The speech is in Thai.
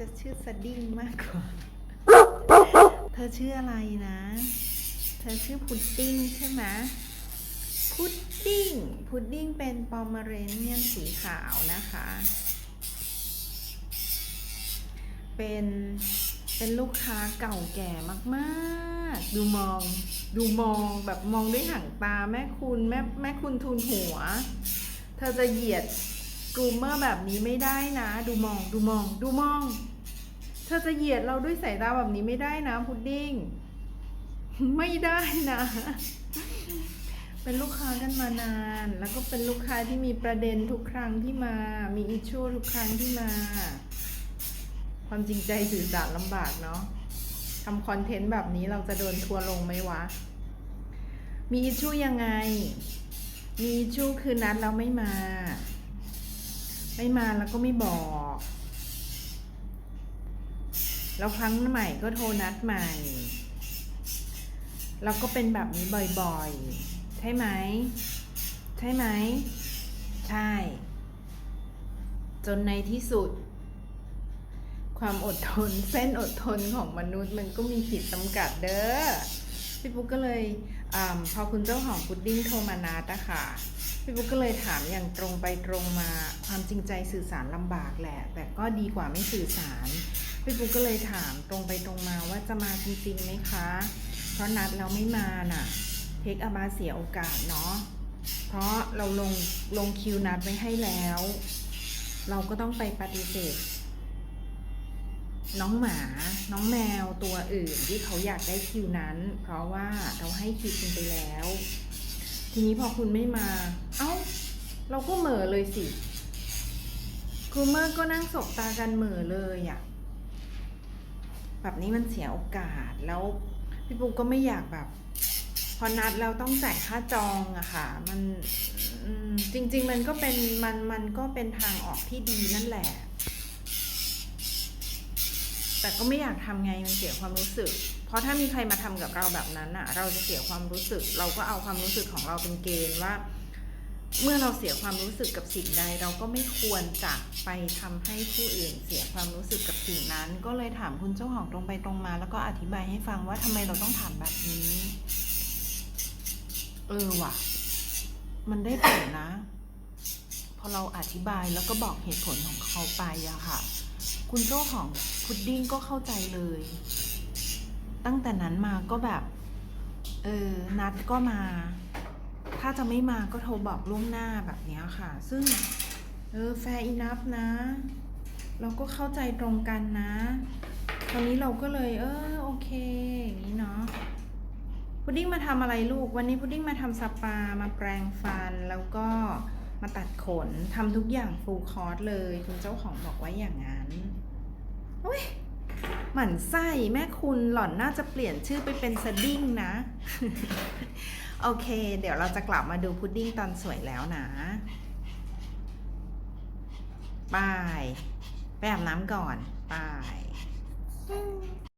จะชื่อสดิ้งมากกว่า เธอชื่ออะไรนะ เธอชื่อพุดดิ้งใช่ไหมพุดดิ้ง พุดดิ้งเป็นปอมเมอเรเนียนสีขาวนะคะ เป็น เป็นลูกค้าเก่าแก่มากๆ ดูมอง ดูมองแบบมองด้วยหางตาแม่คุณแม่แม่คุณทูนหัว เธอจะเหยียด กรูมเมอร์แบบนี้ไม่ได้นะ ดูมองดูมองดูมอง เธอจะเหยียดเราด้วยสายตาแบบนี้ไม่ได้นะพุดดิ้งไม่ได้นะ เป็นลูกค้ากันมานาน แล้วก็เป็นลูกค้าที่มีประเด็นทุกครั้งที่มา มีอิชชูทุกครั้งที่มา ความจริงใจสื่อสารลำบากเนาะทำคอนเทนต์แบบนี้เราจะโดนทัวร์ลงไหมวะ มีอิชชูยังไง มีอิชชูคือนัดแล้วไม่มา ไม่มาแล้วก็ไม่บอก แล้วครั้งใหม่ก็โทรนัดใหม่ แล้วก็เป็นแบบนี้บ่อยๆ ใช่ไหม ใช่ไหม ใช่ จนในที่สุด ความอดทนเส้นอดทนของมนุษย์มันก็มีขีดจำกัดเด้อพี่ปุ๊กก็เลยอพอคุณเจ้าของพุดดิ้งโทรมานัดอะค่ะ พี่ปุ๊กก็เลยถามอย่างตรงไปตรงมาความจริงใจสื่อสารลำบากแหละ แต่ก็ดีกว่าไม่สื่อสารพี่ปุ๊กก็เลยถามตรงไปตรงมาว่าจะมาจริงๆไหมคะ เพราะนัดแล้วไม่มาน่ะเทคอาบาเสียโอกาสเนาะเพราะเราลงลงคิวนัดไว้ให้แล้ว เราก็ต้องไปปฏิเสธ น้องหมา น้องแมวตัวอื่นที่เขาอยากได้คิวนั้น เพราะว่าเราให้คิวคุณไปแล้ว ทีนี้พอคุณไม่มา เราก็เหม่อเลยสิครูเมอร์ก็นั่งสบตากันเหม่อเลยอะ่ะ แบบนี้มันเสียโอกาสแล้วพี่ปูก็ไม่อยากแบบ พอนัดเราต้องจ่ายค่าจองอะค่ะ มันจริง ๆ มันก็เป็นมันมันก็เป็นทางออกที่ดีนั่นแหละ แต่ก็ไม่อยากทำไงมันเสียความรู้สึก เพราะถ้ามีใครมาทำกับเราแบบนั้นอะเราจะเสียความรู้สึก เราก็เอาความรู้สึกของเราเป็นเกณฑ์ว่า เมื่อเราเสียความรู้สึกกับสิ่งใด เราก็ไม่ควรจะไปทำให้ผู้อื่นเสียความรู้สึกกับสิ่งนั้น ก็เลยถามคุณเจ้าของตรงไปตรงมา แล้วก็อธิบายให้ฟังว่าทำไมเราต้องถามแบบนี้ เออว่ะ มันได้ผลนะ พอเราอธิบายแล้วก็บอกเหตุผลของเขาไปอะค่ะ คุณเจ้าของพุดดิ้งก็เข้าใจเลย ตั้งแต่นั้นมาก็แบบ เออ นัดก็มา ถ้าจะไม่มาก็โทรบอกล่วงหน้าแบบนี้ค่ะ ซึ่ง เออแฟร์อินับนะ เราก็เข้าใจตรงกันนะตอนนี้เราก็เลย เออโอเค อย่างนี้เนาะพุดดิ้งมาทำอะไรลูก วันนี้พุดดิ้งมาทำสปา มาแปรงฟัน แล้วก็มาตัดขนทำทุกอย่างฟูลคอร์สเลย คุณเจ้าของบอกไว้อย่างนั้นเฮ้ย หมั่นไส้แม่คุณหล่อนน่าจะเปลี่ยนชื่อไปเป็นสดิ้งนะ โอเค เดี๋ยวเราจะกลับมาดูพุดดิ้งตอนสวยแล้วนะบายไปอาบน้ำก่อนบาย